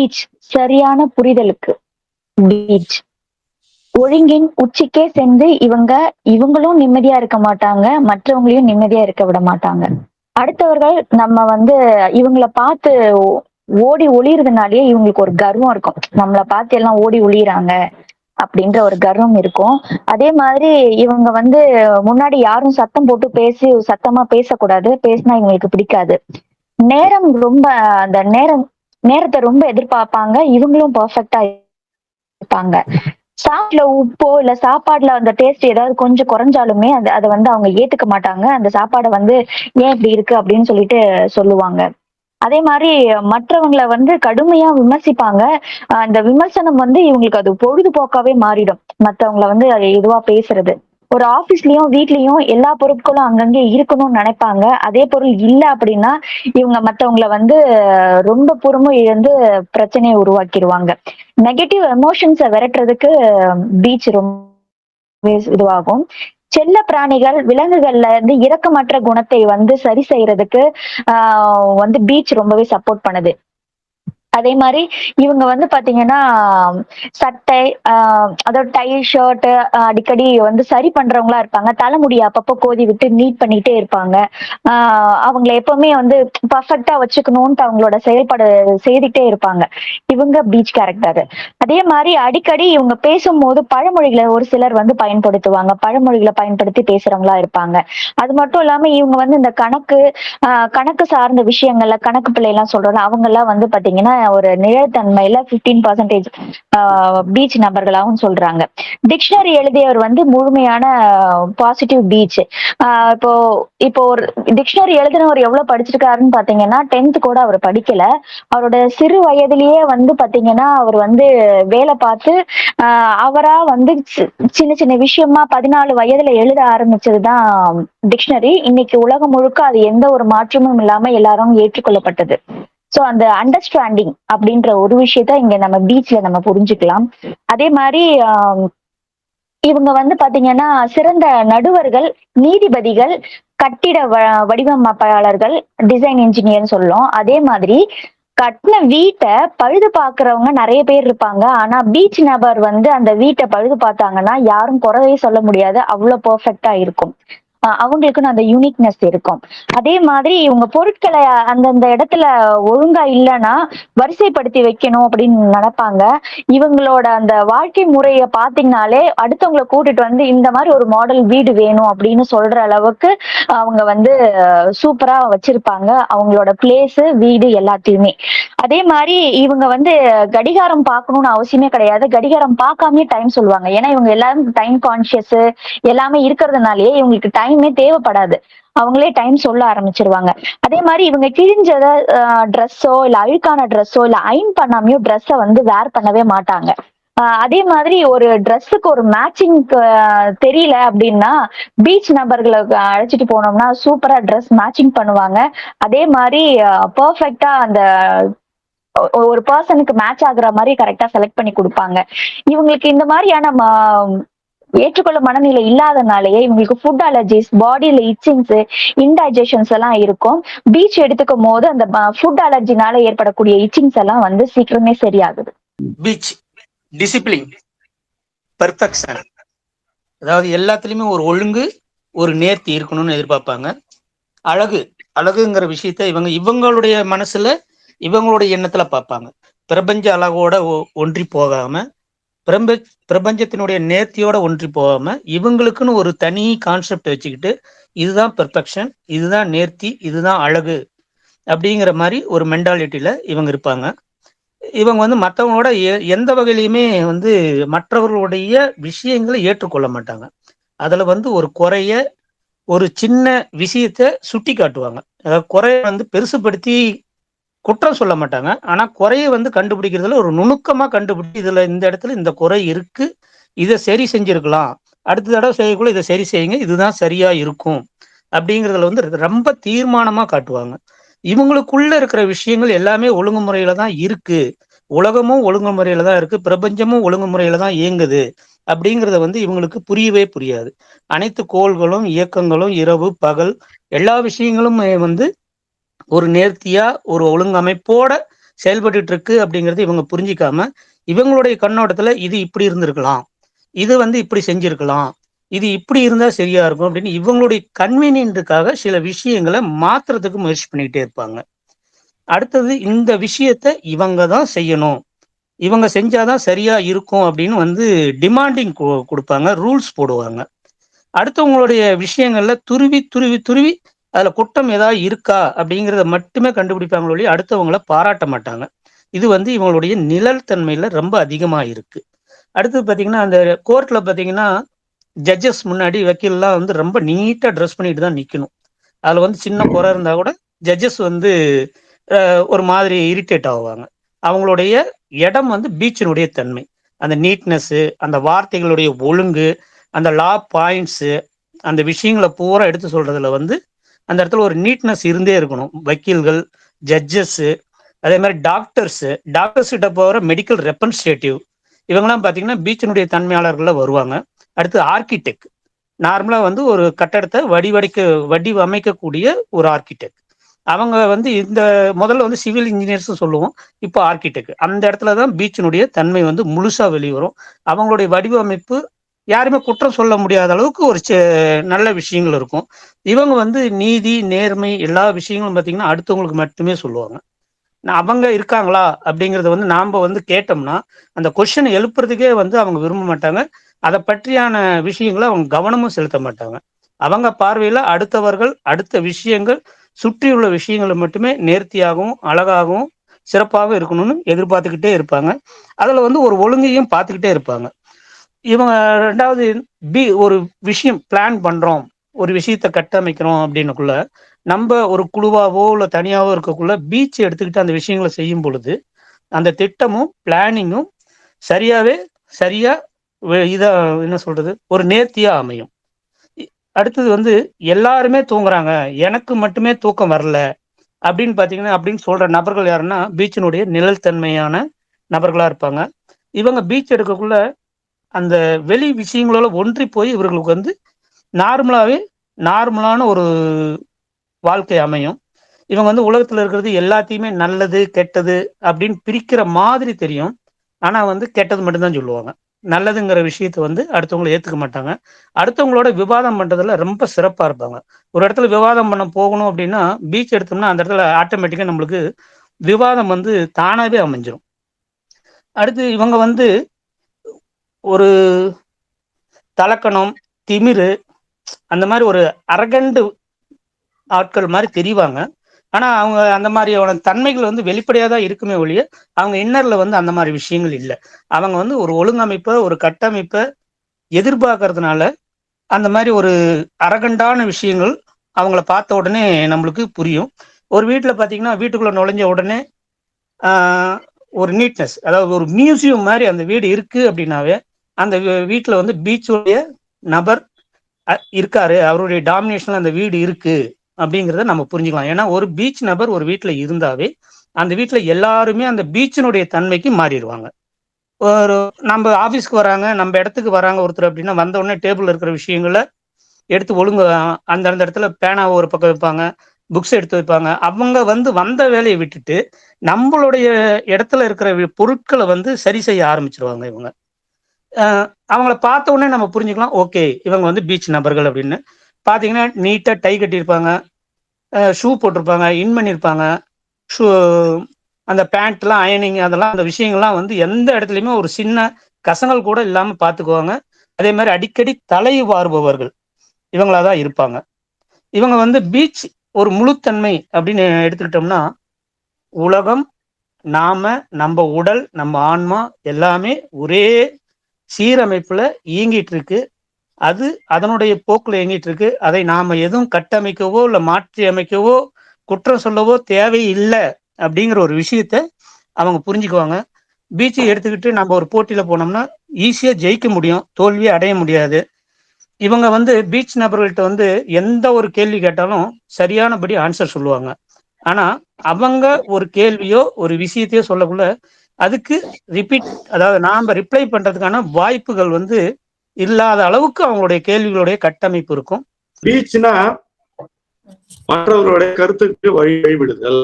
Beach சரியான புரிதலுக்கு. Beach ஒழுங்கின் உச்சிக்கே சென்று இவங்க இவங்களும் நிம்மதியா இருக்க மாட்டாங்க மற்றவங்களையும் நிம்மதியா இருக்க விட மாட்டாங்க. அடுத்தவர்கள் நம்ம வந்து இவங்கள பார்த்து ஓடி ஒளியறதுனாலயே இவங்களுக்கு ஒரு கர்வம் இருக்கும். நம்மளை பார்த்து எல்லாம் ஓடி ஒளியறாங்க அப்படின்ற ஒரு கர்வம் இருக்கும். அதே மாதிரி இவங்க வந்து முன்னாடி யாரும் சத்தம் போட்டு பேசி சத்தமா பேசக்கூடாது. பேசினா இவங்களுக்கு பிடிக்காது. நேரம் ரொம்ப அந்த நேரம் நேரத்தை ரொம்ப எதிர்பார்ப்பாங்க. இவங்களும் பர்ஃபெக்டா இருப்பாங்க. சாப்பிட்ல உப்போ இல்ல சாப்பாடுல அந்த டேஸ்ட் ஏதாவது கொஞ்சம் குறைஞ்சாலுமே அது அதை வந்து அவங்க ஏத்துக்க மாட்டாங்க. அந்த சாப்பாடை வந்து ஏன் இப்படி இருக்கு அப்படின்னு சொல்லிட்டு சொல்லுவாங்க. அதே மாதிரி மற்றவங்கள வந்து கடுமையா விமர்சிப்பாங்க. அந்த விமர்சனம் வந்து இவங்களுக்கு அது பொழுதுபோக்காவே மாறிடும். மற்றவங்களை வந்து அது இதுவா பேசுறது. ஒரு ஆபீஸ்லயும் வீட்லயும் எல்லா பொருட்களும் அங்கங்கே இருக்கணும்னு நினைப்பாங்க. அதே பொருள் இல்ல அப்படின்னா இவங்க மத்தவங்கள வந்து ரொம்ப பொறுமை இழந்து பிரச்சனையை உருவாக்கிடுவாங்க. நெகட்டிவ் எமோஷன்ஸை விரட்டுறதுக்கு பீச் ரொம்ப இதுவாகும். செல்ல பிராணிகள் விலங்குகள்ல இருந்து இரக்கமற்ற குணத்தை வந்து சரி செய்யறதுக்கு ஆஹ் வந்து பீச் ரொம்பவே சப்போர்ட் பண்ணுது. அதே மாதிரி இவங்க வந்து பாத்தீங்கன்னா சட்டை ஆஹ் அதாவது டை ஷர்ட் அடிக்கடி வந்து சரி பண்றவங்களா இருப்பாங்க. தலைமுடியை அப்பப்போ கோதி விட்டு நீட் பண்ணிட்டே இருப்பாங்க. ஆஹ் அவங்கள எப்பவுமே வந்து பர்ஃபெக்டா வச்சுக்கணும்ட்டு அவங்களோட செயல்பாடு செய்துட்டே இருப்பாங்க. இவங்க பீச் கேரக்டர் அதே. மாதிரி அடிக்கடி இவங்க பேசும்போது பழமொழிகளை ஒரு சிலர் வந்து பயன்படுத்துவாங்க. பழமொழிகளை பயன்படுத்தி பேசுறவங்களா இருப்பாங்க. அது மட்டும் இல்லாம இவங்க வந்து இந்த கணக்கு கணக்கு சார்ந்த விஷயங்கள்ல கணக்கு பிள்ளை எல்லாம் சொல்றோம்ல அவங்க எல்லாம் வந்து பாத்தீங்கன்னா ஒரு நிழல்தன்மையில பிப்டீன் பர்சன்டேஜ் பீச் நபர்களாகவும் சொல்றாங்க. டிக்ஷனரி எழுதியவர் வந்து முழுமையான பாசிட்டிவ் பீச் இப்போ இப்போ ஒரு டிக்ஷனரி எழுதினவர் எவ்வளவு படிச்சிருக்காருன்னு பாத்தீங்கன்னா டென்த் கூட அவர் படிக்கல. அவரோட சிறு வயதிலேயே வந்து பாத்தீங்கன்னா அவர் வந்து வேலை பார்த்து அவரா வந்து சி- சின்ன சின்ன விஷயமா பதினாலு வயதுல எழுத ஆரம்பிச்சதுதான் டிக்ஷனரி இன்னைக்கு உலகம் முழுக்க அது எந்த ஒரு மாற்றமும் இல்லாம எல்லாரும் ஏற்றுக்கொள்ளப்பட்டது. சோ அந்த அண்டர்ஸ்டாண்டிங் அப்படின்ற ஒரு விஷயத்த இங்க நம்ம பீச்ல நம்ம புரிஞ்சுக்கலாம். அதே மாதிரி இவங்க வந்து பாத்தீங்கன்னா சிறந்த நடுவர்கள் நீதிபதிகள் கட்டிட வ- வடிவமைப்பாளர்கள் டிசைன் இன்ஜினியர்னு சொல்லும். அதே மாதிரி கட்டின வீட்டை பழுது பாக்குறவங்க நிறைய பேர் இருப்பாங்க. ஆனா பீச் நபர் வந்து அந்த வீட்டை பழுது பார்த்தாங்கன்னா யாரும் குறையே சொல்ல முடியாது. அவ்வளவு பெர்ஃபெக்டா இருக்கும். அவங்களுக்குன்னு அந்த யூனிக்னஸ் இருக்கும். அதே மாதிரி இவங்க பொருட்களை அந்தந்த இடத்துல ஒழுங்கா இல்லைன்னா வரிசைப்படுத்தி வைக்கணும் அப்படின்னு நினைப்பாங்க. இவங்களோட அந்த வாழ்க்கை முறைய பாத்தீங்கனாலே அடுத்தவங்களை கூட்டிட்டு வந்து இந்த மாதிரி ஒரு மாடல் வீடு வேணும் அப்படின்னு சொல்ற அளவுக்கு அவங்க வந்து சூப்பரா வச்சிருப்பாங்க. அவங்களோட பிளேஸ் வீடு எல்லாத்தையுமே. அதே மாதிரி இவங்க வந்து கடிகாரம் பார்க்கணும்னு அவசியமே கிடையாது. கடிகாரம் பார்க்காமயே டைம் சொல்லுவாங்க. ஏன்னா இவங்க எல்லாரும் டைம் கான்சியஸ் எல்லாமே இருக்கிறதுனாலயே இவங்களுக்கு டைம் தேவைப்படாது. அவங்களே டைம் சொல்ல ஆரம்பிச்சிருவாங்க. அதே மாதிரி இவங்க கிழிஞ்சத ட்ரெஸ்ஸோ இல்ல அழுக்கான ட்ரெஸ்ஸோ இல்ல அயன் பண்ணாமையோ ட்ரெஸ்ஸை வந்து வேர் பண்ணவே மாட்டாங்க. அதே மாதிரி ஒரு ட்ரெஸ்ஸுக்கு ஒரு மேட்சிங் தெரியல அப்படின்னா பீச் நபர்களை அழைச்சிட்டு போனோம்னா சூப்பரா ட்ரெஸ் மேட்சிங் பண்ணுவாங்க. அதே மாதிரி பர்ஃபெக்டா அந்த ஒரு பர்சனுக்கு மேட்ச் ஆகுற மாதிரி கரெக்டா செலக்ட் பண்ணி கொடுப்பாங்க. இவங்களுக்கு இந்த மாதிரியான ஏற்றுக்கொள்ளும் ஏற்றுக்கொள்ள மனநிலை இல்லாதனாலேயே இவங்களுக்கு ஃபுட் அலர்ஜிஸ் பாடியில இச்சிங்ஸ் இன்டைஜஷன்ஸ் எல்லாம் இருக்கும். பீச் எடுத்துக்கும் போது அந்த ஃபுட் அலர்ஜினால ஏற்படக்கூடிய இச்சிங்ஸ் எல்லாம் வந்து சீக்கிரமே சரியாகுது. பீச் டிசிப்ளின் பெர்ஃபெக்ஷன் அதாவது எல்லாத்துலயுமே ஒரு ஒழுங்கு ஒரு நேர்த்தி இருக்கணும்னு எதிர்பார்ப்பாங்க. அழகு அழகுங்கிற விஷயத்த இவங்க இவங்களுடைய மனசுல இவங்களுடைய எண்ணத்துல பார்ப்பாங்க. பிரபஞ்ச அழகோட ஒ- ஒன்றி போகாம பிரபஞ்ச பிரபஞ்சத்தினுடைய நேர்த்தியோட ஒன்றி போகாம இவங்களுக்குன்னு ஒரு தனி கான்செப்ட் வச்சுக்கிட்டு இதுதான் பெர்ஃபெக்ஷன் இதுதான் நேர்த்தி இதுதான் அழகு அப்படிங்கிற மாதிரி ஒரு மென்டாலிட்டியில இவங்க இருப்பாங்க. இவங்க வந்து மற்றவங்களோட எ- எந்த வகையிலையுமே வந்து மற்றவர்களுடைய விஷயங்களை ஏற்றுக்கொள்ள மாட்டாங்க. அதுல வந்து ஒரு குறைய ஒரு சின்ன விஷயத்த சுட்டி காட்டுவாங்க அதாவது குறைய வந்து பெருசுப்படுத்தி குற்றம் சொல்ல மாட்டாங்க. ஆனா குறையை வந்து கண்டுபிடிக்கிறதுல ஒரு நுணுக்கமா கண்டுபிடிச்சு இதுல இந்த இடத்துல இந்த குறை இருக்கு. இதை சரி செஞ்சிருக்கலாம். அடுத்த தடவை செய்யக்குள்ள இதை சரி செய்யுங்க. இதுதான் சரியா இருக்கும். அப்படிங்கிறதுல வந்து ரொம்ப தீர்மானமா காட்டுவாங்க. இவங்களுக்குள்ள இருக்கிற விஷயங்கள் எல்லாமே ஒழுங்குமுறையில தான் இருக்கு. உலகமும் ஒழுங்குமுறையில தான் இருக்கு. பிரபஞ்சமும் ஒழுங்குமுறையில தான் இயங்குது. அப்படிங்கிறத வந்து இவங்களுக்கு புரியவே புரியாது. அனைத்து கோள்களும் இயக்கங்களும் இரவு பகல் எல்லா விஷயங்களும் வந்து ஒரு நேர்த்தியா ஒரு ஒழுங்கமைப்போட செயல்பட்டு இருக்கு அப்படிங்கறது இவங்க புரிஞ்சிக்காம இவங்களுடைய கண்ணோட்டத்துல இது இப்படி இருந்திருக்கலாம். இது வந்து இப்படி செஞ்சிருக்கலாம். இது இப்படி இருந்தா சரியா இருக்கும் அப்படின்னு இவங்களுடைய கன்வீனியன்ட்டுக்காக சில விஷயங்களை மாத்துறதுக்கு முயற்சி பண்ணிக்கிட்டே இருப்பாங்க. அடுத்தது இந்த விஷயத்த இவங்க தான் செய்யணும். இவங்க செஞ்சாதான் சரியா இருக்கும் அப்படின்னு வந்து டிமாண்டிங் கொடுப்பாங்க ரூல்ஸ் போடுவாங்க. அடுத்தவங்களுடைய விஷயங்கள்ல துருவி துருவி துருவி அதுல குற்றம் ஏதாவது இருக்கா அப்படிங்கிறத மட்டுமே கண்டுபிடிப்பாங்களோ ஒழிய அடுத்தவங்கள பாராட்ட மாட்டாங்க. இது வந்து இவங்களுடைய நிழல் தன்மையில ரொம்ப அதிகமா இருக்கு. அடுத்து பாத்தீங்கன்னா அந்த கோர்ட்ல பாத்தீங்கன்னா ஜட்ஜஸ் முன்னாடி வக்கீல்லாம் வந்து ரொம்ப நீட்டா ட்ரெஸ் பண்ணிட்டு தான் நிக்கணும். அதுல வந்து சின்ன குறை இருந்தா கூட ஜட்ஜஸ் வந்து ஒரு மாதிரி இரிட்டேட் ஆவாங்க. அவங்களுடைய இடம் வந்து பீச்சினுடைய தன்மை. அந்த நீட்னஸ்ஸு அந்த வார்த்தைகளுடைய ஒழுங்கு அந்த லா பாயிண்ட்ஸு அந்த விஷயங்களை பூரா எடுத்து சொல்றதுல வந்து அந்த இடத்துல ஒரு நீட்னஸ் இருந்தே இருக்கணும். வக்கீல்கள் ஜட்ஜஸ் அதே மாதிரி டாக்டர்ஸ் டாக்டர்ஸ் கிட்ட போகிற மெடிக்கல் ரெப்ரன்ஸ்டேட்டிவ் இவங்கெல்லாம் பார்த்தீங்கன்னா பீச்சினுடைய தன்மையாளர்களில் வருவாங்க. அடுத்து ஆர்கிடெக்ட் நார்மலாக வந்து ஒரு கட்டடத்தை வடிவடைக்க வடிவமைக்கக்கூடிய ஒரு ஆர்கிடெக்ட் அவங்க வந்து இந்த முதல்ல வந்து சிவில் இன்ஜினியர்ஸ் சொல்லுவோம். இப்போ ஆர்கிடெக்ட் அந்த இடத்துல தான் பீச்சினுடைய தன்மை வந்து முழுசாக வெளிவரும். அவங்களுடைய வடிவமைப்பு யாருமே குற்றம் சொல்ல முடியாத அளவுக்கு ஒரு நல்ல விஷயங்கள் இருக்கும். இவங்க வந்து நீதி நேர்மை எல்லா விஷயங்களும் பார்த்தீங்கன்னா அடுத்தவங்களுக்கு மட்டுமே சொல்லுவாங்க. நான் அவங்க இருக்காங்களா அப்படிங்கிறத வந்து நாம் வந்து கேட்டோம்னா அந்த கொஷனை எழுப்புறதுக்கே வந்து அவங்க விரும்ப மாட்டாங்க. அதை பற்றியான விஷயங்களை அவங்க கவனமும் செலுத்த மாட்டாங்க. அவங்க பார்வையில் அடுத்தவர்கள் அடுத்த விஷயங்கள் சுற்றியுள்ள விஷயங்களை மட்டுமே நேர்த்தியாகவும் அழகாகவும் சிறப்பாகவும் இருக்கணும்னு எதிர்பார்த்துக்கிட்டே இருப்பாங்க. அதில் வந்து ஒரு ஒழுங்கையும் பார்த்துக்கிட்டே இருப்பாங்க. இவங்க ரெண்டாவது பி ஒரு விஷயம் பிளான் பண்றோம். ஒரு விஷயத்த கட்டமைக்கிறோம் அப்படின்னுக்குள்ள நம்ம ஒரு குழுவாவோ இல்லை தனியாவோ இருக்கக்குள்ள பீச் எடுத்துக்கிட்டு அந்த விஷயங்களை செய்யும் பொழுது அந்த திட்டமும் பிளானிங்கும் சரியாவே சரியா வே- இதா என்ன சொல்றது ஒரு நேர்த்தியா அமையும். அடுத்தது வந்து எல்லாருமே தூங்குறாங்க. எனக்கு மட்டுமே தூக்கம் வரல. அப்படின்னு பாத்தீங்கன்னா அப்படின்னு சொல்ற நபர்கள் யாருன்னா பீச்சினுடைய நிழல் தன்மையான நபர்களா இருப்பாங்க. இவங்க பீச் எடுக்கக்குள்ள அந்த வெளி விஷயங்களோட ஒன்றி போய் இவர்களுக்கு வந்து நார்மலாகவே நார்மலான ஒரு வாழ்க்கை அமையும். இவங்க வந்து உலகத்தில் இருக்கிறது எல்லாத்தையுமே நல்லது கெட்டது அப்படின்னு பிரிக்கிற மாதிரி தெரியும். ஆனால் வந்து கெட்டது மட்டும்தான் சொல்லுவாங்க. நல்லதுங்கிற விஷயத்த வந்து அடுத்தவங்களை ஏற்றுக்க மாட்டாங்க. அடுத்தவங்களோட விவாதம் பண்ணுறதுல ரொம்ப சிறப்பாக இருப்பாங்க. ஒரு இடத்துல விவாதம் பண்ண போகணும் அப்படின்னா பீச் எடுத்தோம்னா அந்த இடத்துல ஆட்டோமேட்டிக்காக நம்மளுக்கு விவாதம் வந்து தானாகவே அமைஞ்சிரும். அடுத்து இவங்க வந்து ஒரு தலக்கணம் திமிரு அந்த மாதிரி ஒரு அரகண்டு ஆட்கள் மாதிரி தெரிவாங்க. ஆனா அவங்க அந்த மாதிரியான தன்மைகள் வந்து வெளிப்படையா தான் இருக்குமே ஒழிய அவங்க இன்னர்ல வந்து அந்த மாதிரி விஷயங்கள் இல்லை. அவங்க வந்து ஒரு ஒழுங்கமைப்பை ஒரு கட்டமைப்பை எதிர்பார்க்கறதுனால அந்த மாதிரி ஒரு அரகண்டான விஷயங்கள் அவங்கள பார்த்த உடனே நம்மளுக்கு புரியும். ஒரு வீட்டில் பார்த்தீங்கன்னா வீட்டுக்குள்ளே நுழைஞ்ச உடனே ஒரு நீட்னஸ் அதாவது ஒரு மியூசியம் மாதிரி அந்த வீடு இருக்குது அப்படின்னாவே அந்த வீட்டில் வந்து பீச்சுடைய நபர் அ- இருக்காரு. அவருடைய டாமினேஷன்ல அந்த வீடு இருக்கு அப்படிங்கிறத நம்ம புரிஞ்சுக்கலாம். ஏன்னா ஒரு பீச் நபர் ஒரு வீட்டில் இருந்தாவே அந்த வீட்டில் எல்லாருமே அந்த பீச்சினுடைய தன்மைக்கு மாறிடுவாங்க. ஒரு நம்ம ஆஃபீஸ்க்கு வராங்க நம்ம இடத்துக்கு வராங்க ஒருத்தர் அப்படின்னா வந்த உடனே டேபிள் இருக்கிற விஷயங்களை எடுத்து ஒழுங்கு அந்த அந்த இடத்துல பேனாவை ஒரு பக்கம் வைப்பாங்க புக்ஸ் எடுத்து வைப்பாங்க. அவங்க வந்து வந்த வேலையை விட்டுட்டு நம்மளுடைய இடத்துல இருக்கிற பொருட்களை வந்து சரி செய்ய ஆரம்பிச்சிருவாங்க இவங்க. அவங்கள பார்த்த உடனே நம்ம புரிஞ்சுக்கலாம் ஓகே இவங்க வந்து பீச் நபர்கள் அப்படின்னு. பார்த்தீங்கன்னா நீட்டாக டை கட்டியிருப்பாங்க ஷூ போட்டிருப்பாங்க இன் பண்ணியிருப்பாங்க ஷூ அந்த பேண்ட்லாம் அயனிங் அதெல்லாம் அந்த விஷயங்கள்லாம் வந்து எந்த இடத்துலையுமே ஒரு சின்ன கசங்கள் கூட இல்லாமல் பார்த்துக்குவாங்க அதே மாதிரி அடிக்கடி தலை வாருபவர்கள் இவங்களா தான் இருப்பாங்க. இவங்க வந்து பீச் ஒரு முழுத்தன்மை அப்படின்னு எடுத்துக்கிட்டோம்னா உலகம் நாம நம்ம உடல் நம்ம ஆன்மா எல்லாமே ஒரே சீரமைப்புல இயங்கிட்டு இருக்கு அது அதனுடைய போக்குல இயங்கிட்டு இருக்கு அதை நாம எதுவும் கட்டமைக்கவோ இல்லை மாற்றி அமைக்கவோ குற்றம் சொல்லவோ தேவையில்லை அப்படிங்கிற ஒரு விஷயத்த அவங்க புரிஞ்சுக்குவாங்க. பீச்சை எடுத்துக்கிட்டு நம்ம ஒரு போட்டியில போனோம்னா ஈஸியா ஜெயிக்க முடியும். தோல்வி அடைய முடியாது. இவங்க வந்து பீச் நபர்கள்ட்ட வந்து எந்த ஒரு கேள்வி கேட்டாலும் சரியானபடி ஆன்சர் சொல்லுவாங்க. ஆனா அவங்க ஒரு கேள்வியோ ஒரு விஷயத்தையோ சொல்லக்குள்ள அதுக்கு ரிப்பீட் அதாவது நாம ரிப்ளை பண்றதுக்கான வாய்ப்புகள் வந்து இல்லாத அளவுக்கு அவங்களுடைய கேள்விகளுடைய கட்டமைப்பு இருக்கும். பீச்னா மற்றவர்களுடைய கருத்துக்கு வழி வழிவிடுதல்